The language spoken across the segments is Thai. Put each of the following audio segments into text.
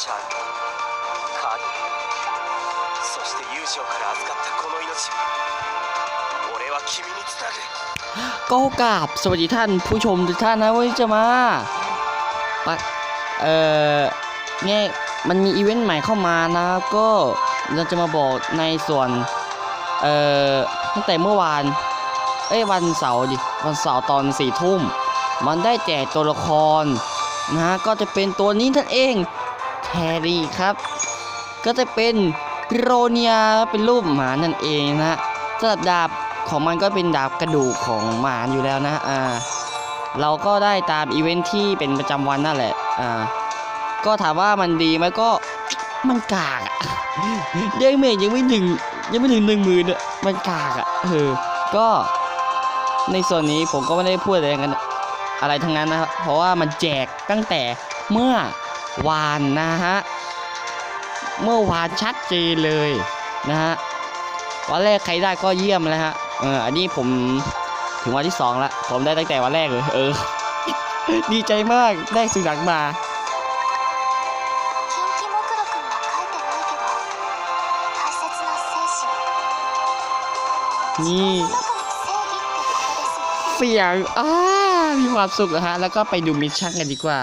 シャールカーディそして友情から預かったこの命俺は君につなぐ ก็กราบสวัสดีท่านผู้ชมทุกท่านนะวันนี้จะมาปะเอ่อเนี่ยมันมีอีเวนต์ใหม่เข้ามานะก็เราจะมาบอกในส่วนเอ่อตั้งแต่เมื่อวาน เอ้ยวันเสาร์ดิวันเสาร์ตอนสี่ทุ่ม มันได้แจกตัวละครนะฮะก็จะเป็นตัวนี้ท่านเอง แทรี่ครับ ก็จะเป็นโรเนียเป็นรูปหมานั่นเองนะฮะสำหรับดาบของมันก็เป็นดาบกระดูกของหมาอยู่แล้วนะอ่าเราก็ได้ตามอีเวนท์ที่เป็นประจำวันนั่นแหละอ่าก็ถามว่ามันดีไหมก็มันกากอะยังไม่ยังไม่ถึงยังไม่ถึงหนึ่งหมื่นอะมันกากอะเออก็ในส่วนนี้ผมก็ไม่ได้พูดอะไรกันอะไรทั้งนั้นนะครับเพราะว่ามันแจกตั้งแต่เมื่อ วานนะฮะ เมื่อวานชัดเจนเลยนะฮะ วันแรกใครได้ก็เยี่ยมแล้วฮะ เออ อันนี้ผมถึงวันที่สองละ ผมได้ตั้งแต่วันแรกเลย เออ ดีใจมากได้สุนัขมานี่เสียงอ้ามีความสุขนะฮะ แล้วก็ไปดูมิชชั่นกันดีกว่า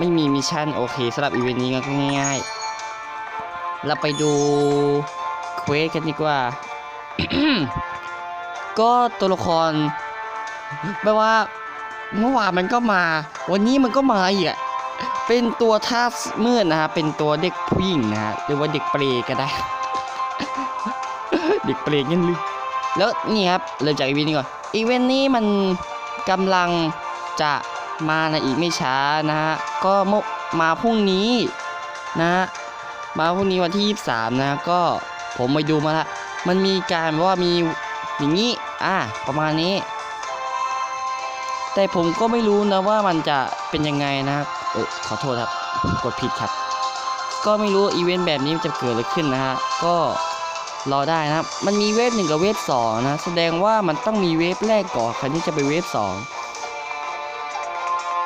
ไม่มีมิชชั่นโอเคสำหรับอีเวนต์นี้ก็ง่ายๆ เราไปดูเควสกันดีกว่า ก็ตัวละครแปลว่าเมื่อวานมันก็มา วันนี้มันก็มาอีกอะเป็นตัวท่ามืดนะฮะ เป็นตัวเด็กผู้หญิงนะฮะ หรือว่าเด็กเปรย์ก็ได้ เด็กเปรย์งั้นเลยแล้วนี่ครับ เริ่มจากอีเวนต์นี้ก่อน อีเวนต์นี้มันกำลังจะ มาในอีกไม่ช้านะฮะก็มมาพรุ่งนี้นะฮะมาพรุ่งนี้วันที่ 23 นะก็ผมไปดูมาละมันมีการว่ามีอย่างนี้อ่าประมาณนี้ แต่ผมก็ไม่รู้นะว่ามันจะเป็นยังไงนะครับเออขอโทษครับกดผิดครับ ก็ไม่รู้อีเวนต์แบบนี้จะเกิดอะไรขึ้นนะฮะก็รอได้นะครับ มันมีเวฟหนึ่งกับเวฟสองนะ แสดงว่ามันต้องมีเวฟแรกก่อนคันที่จะไปเวฟสอง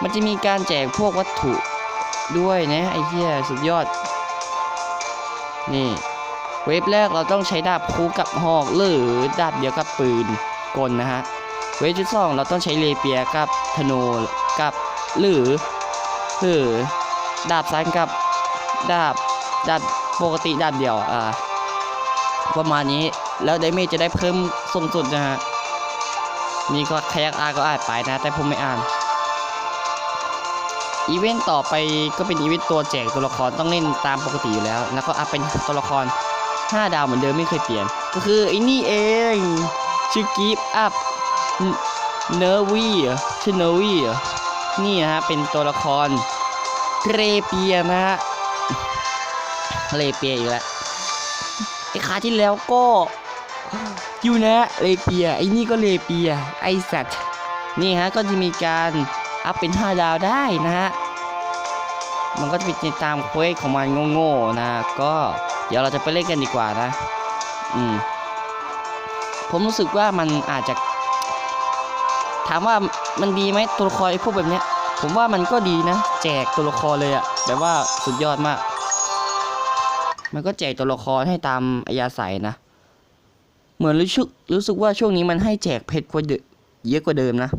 มันจะมีการแจกพวกวัตถุด้วยนะไอ้เหี้ยสุดยอด นี่ เวฟแรกเราต้องใช้ดาบคู่กับหอกหรือดาบเดียวกับปืนกลนะฮะ เวฟที่สองเราต้องใช้เลเปียกับธนูกับหรือหรือดาบสั้นกับดาบดาบปกติดาบเดียวอ่าประมาณนี้แล้วไดเมจจะได้เพิ่มสูงสุดนะฮะนี่ก็ใคกอาก็อ่านไปนะ แต่ผมไม่อ่าน อีเวนต์ต่อไปก็เป็นอีเวนต์ตัวแจกตัวละครต้องเล่นตามปกติอยู่แล้ว แล้วก็อัพเป็นตัวละคร 5 ดาวเหมือนเดิมไม่เคยเปลี่ยน ก็คือไอ้นี่เองชื่อกีฟอัพเนอร์วีชื่อเนอร์วีนี่นะฮะเป็นตัวละครเรเปียนะฮะเรเปียอีกแล้วไอ้ขาที่แล้วก็อยู่นะเลเปียไอ้นี่ก็เลเปียไอสัตว์นี่ฮะก็จะมีการ อัพเป็น 5 ดาวได้นะฮะ มันก็จะเป็นตามเควสของมันโง่ๆนะ ก็เดี๋ยวเราจะไปเล่นกันดีกว่านะ อืม ผมรู้สึกว่ามันอาจจะ ถามว่ามันดีไหมตัวละครไอ้พวกแบบเนี้ย ผมว่ามันก็ดีนะ แจกตัวละครเลยอะแบบว่าสุดยอดมาก มันก็แจกตัวละครให้ตามอัยาศัยนะ เหมือนรู้สึกรู้สึกว่าช่วงนี้มันให้แจกเพชรกว่าเยอะกว่าเดิมนะ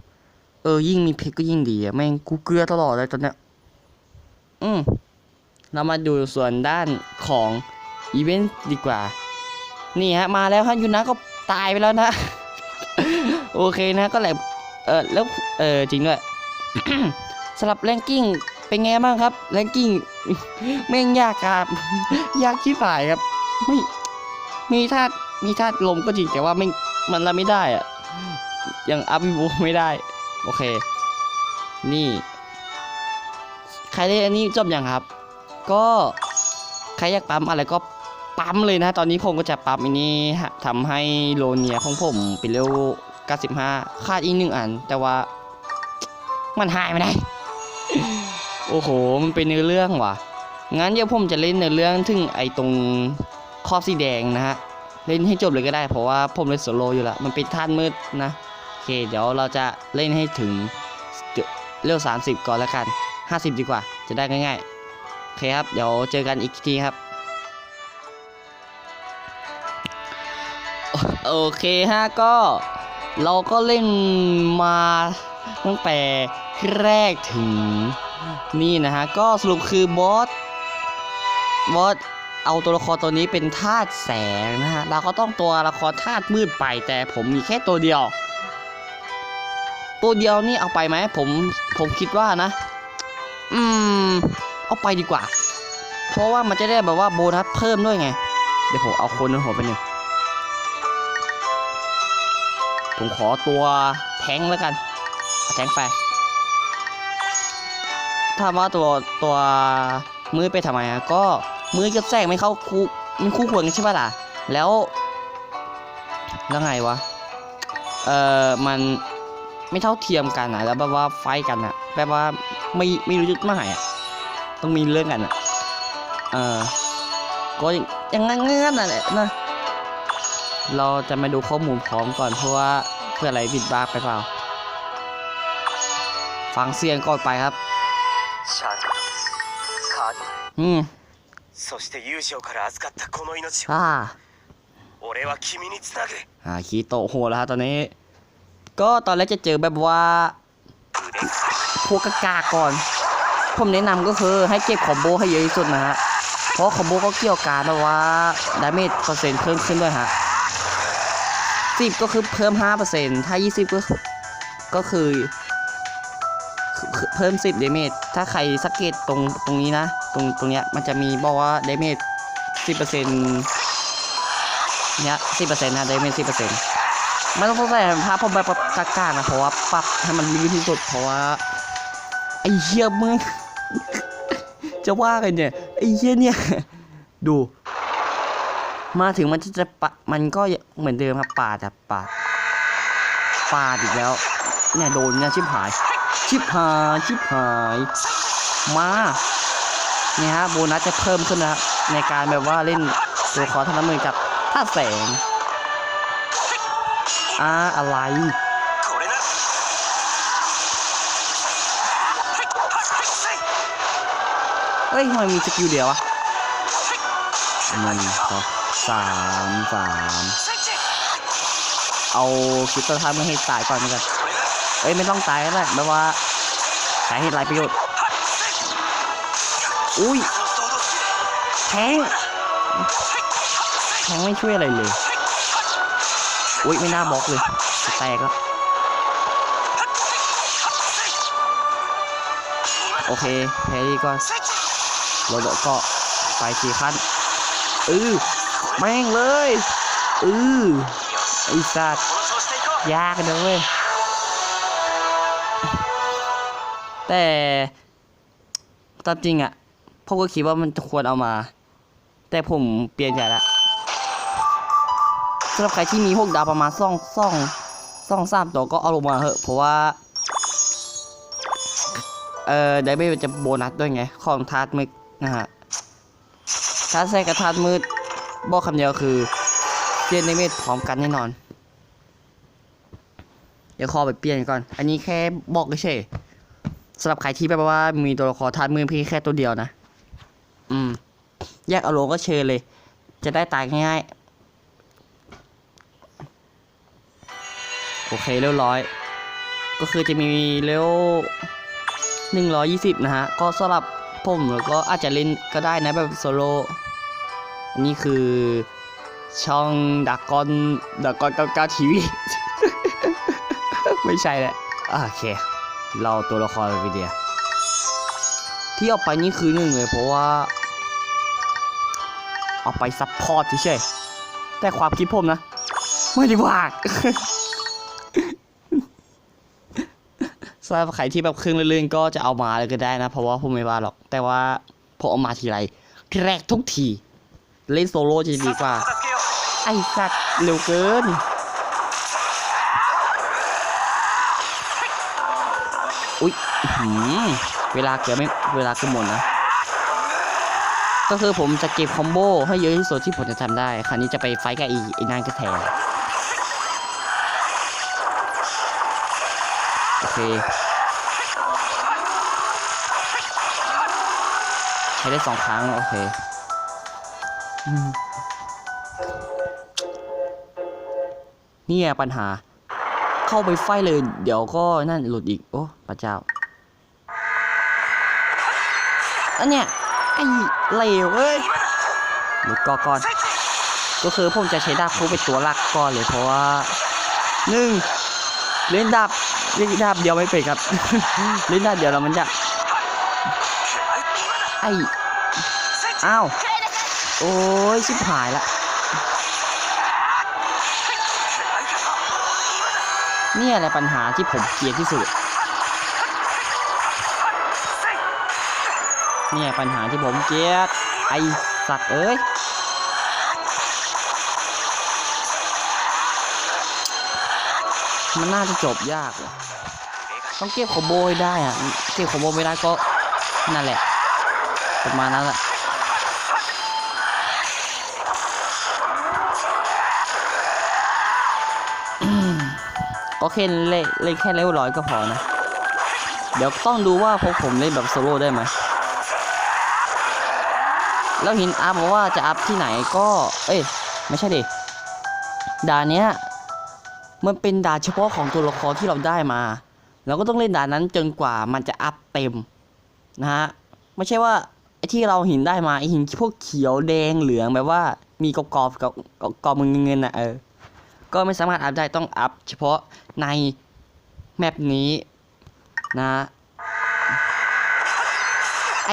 เออ ยิ่งมีเพชรก็ยิ่งดีอะแม่งกูเกลือตลอดเลยตอนเนี้ยอืมเรามาดูส่วนด้านของอีเวนต์ดีกว่า นี่ฮะ มาแล้วฮะยูนะก็ตายไปแล้วนะ โอเคนะก็แหละเออแล้วเออจริงด้วยสำหรับแรงกิ้งเป็นไงบ้างครับแรงกิ้งแม่งยากครับยากที่ฝ่ายครับไม่มีธาตุมีธาตุลมก็จริงแต่ว่าไม่มันรับไม่ได้อะยังอัพวิบูไม่ได้ โอเค นี่ ใครได้อันนี้จบยังครับ ก็ใครอยากปั๊มอะไรก็ปั๊มเลยนะ ตอนนี้ผมก็จะปั๊มอันนี้ฮะทำให้โลเนียของผมเป็นเร็ว95ขาดอีกหนึ่งอัน แต่ว่ามันหายไม่ได้ โอ้โห มันเป็นเนื้อเรื่องว่ะ งั้นเดี๋ยวผมจะเล่นเนื้อเรื่องถึงไอ้ตรงครอบสีแดงนะฮะ เล่นให้จบเลยก็ได้ เพราะว่าผมเล่นโซโลอยู่ล้วมันเป็นท่านมืดนะ เค เดี๋ยวเราจะเล่นให้ถึงเร็ว30 ก่อนแล้วกัน 50 ดีกว่า จะได้ง่ายๆ โอเคครับ เดี๋ยวเจอกันอีกทีครับโอโอเคฮะก็เราก็เล่นมาตั้งแต่แรกถึงนี่นะฮะ ก็สรุปคือบอสบอสเอาตัวละครตัวนี้เป็นธาตุแสงนะฮะ เราก็ต้องตัวละครธาตุมืดไปแต่ผมมีแค่ตัวเดียว ตัวเดียวนี่เอาไปไหมผมผมคิดว่านะ อืม เอาไปดีกว่า เพราะว่ามันจะได้แบบว่าโบนัสเพิ่มด้วยไง เดี๋ยวผมเอาคนในหัวไปหนึ่งผมขอตัวแทงแล้วกันแทงไป ถ้าว่าตัวตัวมือไปทำไมอะก็มือกับแทรกไม่เข้าคู่มันคู่ควรกันใช่ปะล่ะ แล้วแล้วไงวะ เออมัน ไม่เท่าเทียมกันนะแล้วแบบว่าไฟท์กันอะแบบว่าไม่ไม่รู้จุดหมายอะต้องมีเรื่องกันอะเออ ก็อย่างงั้นเงื่อนนั่นแหละนะ เราจะมาดูข้อมูลพร้อมก่อนเพราะว่าเพื่ออะไรผิดบ้างไปเปล่า ฟังเสียงก่อนไปครับ シャードカード อืม そして優勝から預かったこの命を อ่า 俺は君につなぐ อ่าคีโตะโหดแล้วฮะตอนนี้ ก็ตอนแรกจะเจอแบบว่าพวกกากาก่อน ผมแนะนำก็คือให้เก็บคอมโบให้เยอะที่สุดนะฮะ เพราะคอมโบก็เกี่ยวกับการแบบว่าดาเมจเปอร์เซ็นต์เพิ่มขึ้นด้วยฮะสิบก็คือเพิ่มห้าเปอร์เซ็นต์ถ้ายี่สิบก็ก็คือคือเพิ่มสิบดาเมจถ้าใครสังเกตตรงตรงนี้นะ ตรงตรงเนี้ยมันจะมีบอกว่าดาเมจสิบเปอร์เซ็นต์เนี้ยสิบเปอร์เซ็นต์นะดาเมจสิบเปอร์เซ็นต์ ไม่ต้องใส่ภาพผมแบบกากานะเพราะว่าปรับให้มันลื่นที่สุดเพราะว่าไอ้เหี้ยมึงจะว่ากันเนี่ยไอ้เหี้ยเนี่ยดู มาถึงมันจะจะปะมันก็เหมือนเดิมครับปาดอะปาดปาดอีกแล้วเนี่ยโดนเนี่ยชิบหาย ชิบหายชิบหายมาเนี่ยฮะโบนัสจะเพิ่มขึ้นนะครับในการแบบว่าเล่นตัวคอท่าน้ำมือกับท่าแสง อ่าอะไรเฮ้ยทำไมมีสกิลเดียววะหนึ่งสสามสามเอาคิดต้นท้ายมาให้ตายก่อนกันเอ้ยไม่ต้องตายแล้วแปลว่าใช้เหตุไรประโยชน์อุ้ยแทงแทงไม่ช่วยอะไรเลย อุ้ยไม่น่าบล็อกเลยแตกแล้วโอเคแฮรี่ก็โรโดก็ไปสี่ขั้นอือแม่งเลยอือไอ้สัตยากนะเว้ยแต่ตามจริงอะ่ะพวกก็คิดว่ามันควรเอามา แต่ผมเปลี่ยนใจละ สำหรับใครที่มีพวกดาวประมาณซ่องซ่องซ่องสามตัวก็เอาลงมาเหอะ เพราะว่า เอ่อไดเบลจะโบนัสด้วยไง ของทาร์ตมึกนะฮะทาร์ตแทรกกับทาร์ตมืดบอกคำเดียวคือเรียนไดเมจพร้อมกันแน่นอน เดี๋ยวขอไปเปลี่ยนก่อน อันนี้แค่บอกเฉยสำหรับใครที่แบบว่ามีตัวละครทาสมือเพียงแค่ตัวเดียวนะ อืม แยกเอาลงก็เชิญเลย จะได้ตายง่ายๆ โอเคเรียบร้อย ก็คือจะมีเร็วหนึ่งร้อยยี่สิบนะฮะ ก็สำหรับผมแล้วก็อาจจะเล่นก็ได้นะแบบโซโล่อันนี้คือช่องดักกอนดักกอนเก้าเก้าทีวีไม่ใช่แหละโอเค เราตัวละครไปเดียที่เอาไปนี่คือหนึ่งเลยเพราะว่าเอาไปซัพพอร์ตเฉยแต่ความคิดผมนะ ไม่ได้ว่า สำหรับใครที่แบบครึ่องลื่นก็จะเอามาเลยก็ได้นะ เพราะว่าผมไม่ว่าหรอก แต่ว่าพอเอามาทีไรแรกทุกที เล่นโซโล่จะดีกว่า ไอ้สัตว์เร็วเกินอุ้ยเวลาเกือบไม่เวลาก็หมดนะ ก็คือผมจะเก็บคอมโบให้เยอะที่สุดที่ผมจะทำได้ คราวนี้จะไปไฟกับอีไอ้นางก็แทน อเคช้ได้สองครั้ง โอเคอืมเนี่ยปัญหา เข้าไปไฟเลย เดี๋ยวก็นั่นหลุดอีก โอ้พระเจ้าอันเนี้ยไอ้เหลวเอ้ยหลุดก่อก่อนก็คือผมจะใช้ดาบคู่เป็นตัวหลักก่อนเลยเพราะว่าหนึ่งเล่นดาบ เล่นดาบเดียวไม่เป็นครับเล่นดาบเดียวแล้วมันจะไออ้าวโอ้ยชิบหายละเนี่ยแหละปัญหาที่ผมเกลียดที่สุดเนี่ยปัญหาที่ผมเกลียดไอสัตว์เอ้ยมันน่าจะจบยากว่ะ ต้องเก็บคอมโบให้ได้อะเก็บคอมโบไม่ได้ก็นั่นแหละ ประมาณนั้นแหละก็แค่เล่นเล่นแค่เลเวลร้อยก็พอนะ เดี๋ยวต้องดูว่าพวกผมเล่นแบบโซโล่ได้ไหมแล้วหินอัพบอกว่าจะอัพที่ไหนก็ เอ้ยไม่ใช่ดิด่านเนี้ยมันเป็นด่านเฉพาะของตัวละครที่เราได้มา เราก็ต้องเล่นด่านนั้นจนกว่ามันจะอัพเต็มนะฮะไม่ใช่ว่าไอ้ที่เราหินได้มาไอ้หินพวกเขียวแดงเหลืองแบบว่ามีกรอบกรอบกับกรอบเงินเงินๆอะเออก็ไม่สามารถอัพได้ต้องอัพเฉพาะในแมปนี้นะไอ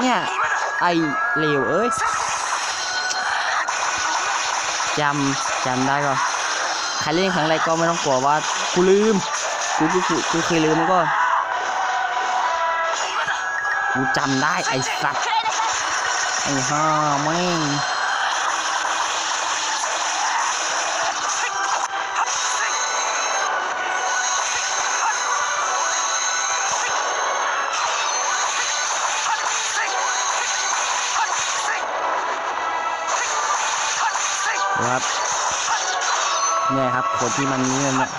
เนี่ยไอเลวเอ้ยจำจำได้ก็ใครเล่นครั้งแรกก็ไม่ต้องกลัวว่า กูลืม กูกูกูเคยลืมมันก็ กูจำได้ไอ้สัตว์ ไอ้ห่าแม่งนะครับเนี่ยครับคนที่มันนี้เนี่ย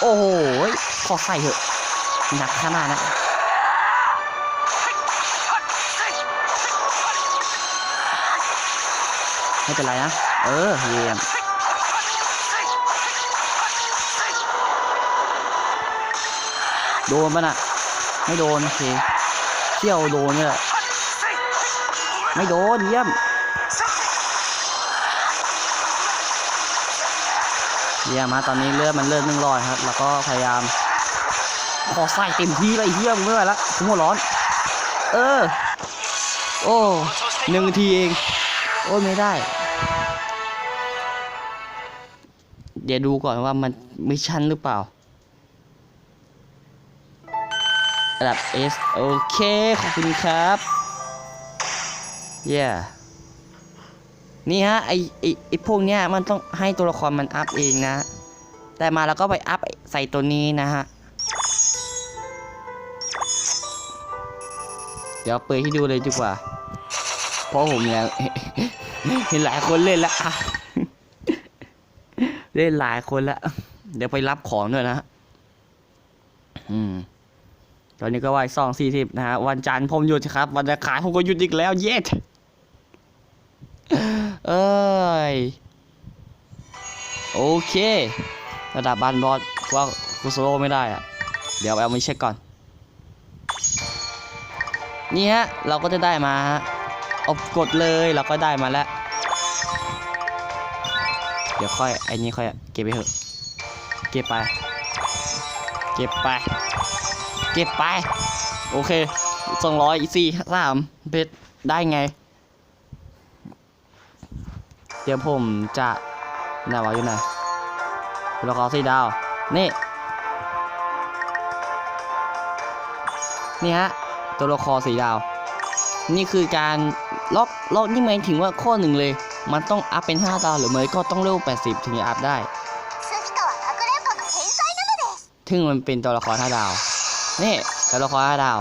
โอ้โหขอใส่เถอะหนักขนาดนั้นไม่เป็นไรนะ เออเยี่ยมโดนปะน่ะ ไม่โดนโอเคเที่ยวโดนเนี่ยไม่โดนเยี่ยม เยี่ยมฮะตอนนี้เลือดมันเลือดหนึ่งรอยครับ แล้วก็พยายามขอใส่เต็มที่เลยเยี่ยมเมื่อไหร่ละผมหัวร้อน เออ โอ้หนึ่งทีเอง โอ้ไม่ได้ เดี๋ยวดูก่อนว่ามันมิชชั่นหรือเปล่าระดับ S โอเค ขอบคุณครับเย้ นี่ฮะไอไอไอพวกเนี้ยมันต้องให้ตัวละครมันอัพเองนะ แต่มาแล้วก็ไปอัพใส่ตัวนี้นะฮะ เดี๋ยวเปิดให้ดูเลยดีกว่า เพราะผมเนี่ยเห็นหลายคนเล่นแล้วอะเล่นหลายคนแล้วเดี๋ยวไปรับของด้วยนะฮะอืมตอนนี้ก็วัยสองสี่สิบนะฮะวันจันทร์ผมหยุดครับ วันอังคารผมก็หยุดอีกแล้วเย็ด เอ้ย โอเค ระดับบันบอสว่ากูโซโล่ไม่ได้อะเดี๋ยวเอามาเช็คก่อน นี่ฮะ เราก็จะได้มาฮะเอากดเลยเราก็ได้มาแล้ว เดี๋ยวค่อยไอ้นี้ค่อยเก็บไปเถอะ เก็บไป เก็บไป เก็บไป โอเคสองร้อยสี่สามเพชรได้ไง เดี๋ยวผมจะไหนวะอยู่ไหนตัวละครสีดาว นี่ นี่ฮะ ตัวละครสีดาว นี่คือการล็อกล็อกนี่หมายถึงว่าข้อหนึ่งเลย มันต้องอัพเป็น 5 ดาวหรือไม่ก็ต้องเร็ว80 ถึงจะอัพได้ ถึงมันเป็นตัวละคร5ดาว นี่ตัวละคร5ดาว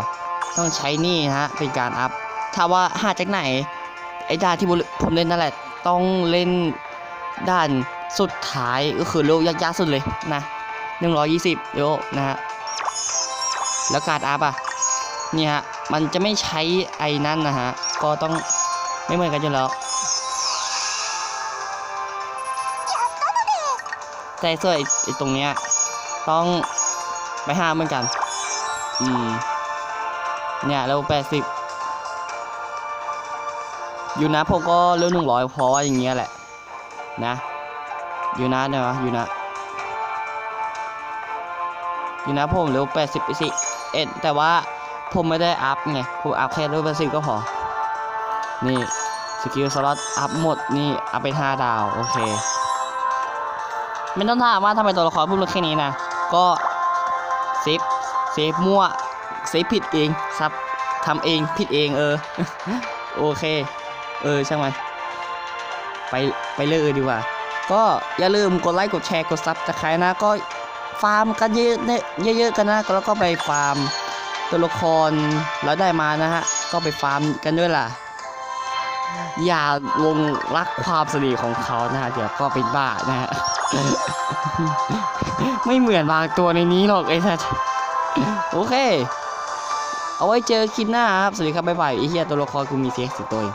ต้องใช้นี่ฮะ เป็นการอัพ ถ้าว่าหาจากไหน ไอ้ดาที่ผมเล่นนั่นแหละ ต้องเล่นด้านสุดท้ายก็คือโลกยากๆสุดเลยนะ120โลนะฮะแล้วการอัพอะเนี่ยฮะมันจะไม่ใช้ไอ้นั่นนะฮะก็ต้องไม่เหมือนกันอยู่แล้ว แต่ส่วนไอ้ไอ้ตรงเนี้ยต้องไปห้าเหมือนกัน อืม เนี่ยเราแปดสิบ ยู่นะผมก็เรื่องหนึ่งร้อยเพราะว่าอย่างเงี้ยแหละ นะอยู่นะเดี๋ยวนะอยู่นะอยู่นะผมเร็วแปดสิบสิเอ็ดแต่ว่าผมไม่ได้อัพไงผมอัพแค่เร็วแปดสิบก็พอ นี่สกิลสล็อตอัพหมดนี่อัพเป็นห้าดาว โอเค ไม่ต้องถามว่าทำไมตัวละครพูดมาแค่นี้นะ ก็เซฟเซฟมั่วเซฟผิดเองซับทำเองผิดเองเออ โอเค เออช่างมัน ไปไปเลิกดีกว่า ก็อย่าลืมกดไลค์กดแชร์กดซับจะใครนะก็ฟาร์มกันเยอะเนี่ยเยอะๆกันนะแล้วก็ไปฟาร์มตัวละครแล้วได้มานะฮะก็ไปฟาร์มกันด้วยล่ะ อย่าลงรักความสนิทของเขานะฮะเดี๋ยวก็เป็นบ้านะฮะไม่เหมือนบางตัวในนี้หรอกไอ้สัสโอเค เอาไว้เจอคลิปหน้าครับ สวัสดีครับ บ๊ายบายไอ้เหี้ยตัวละครกูมีเซ็กสิตัวเอง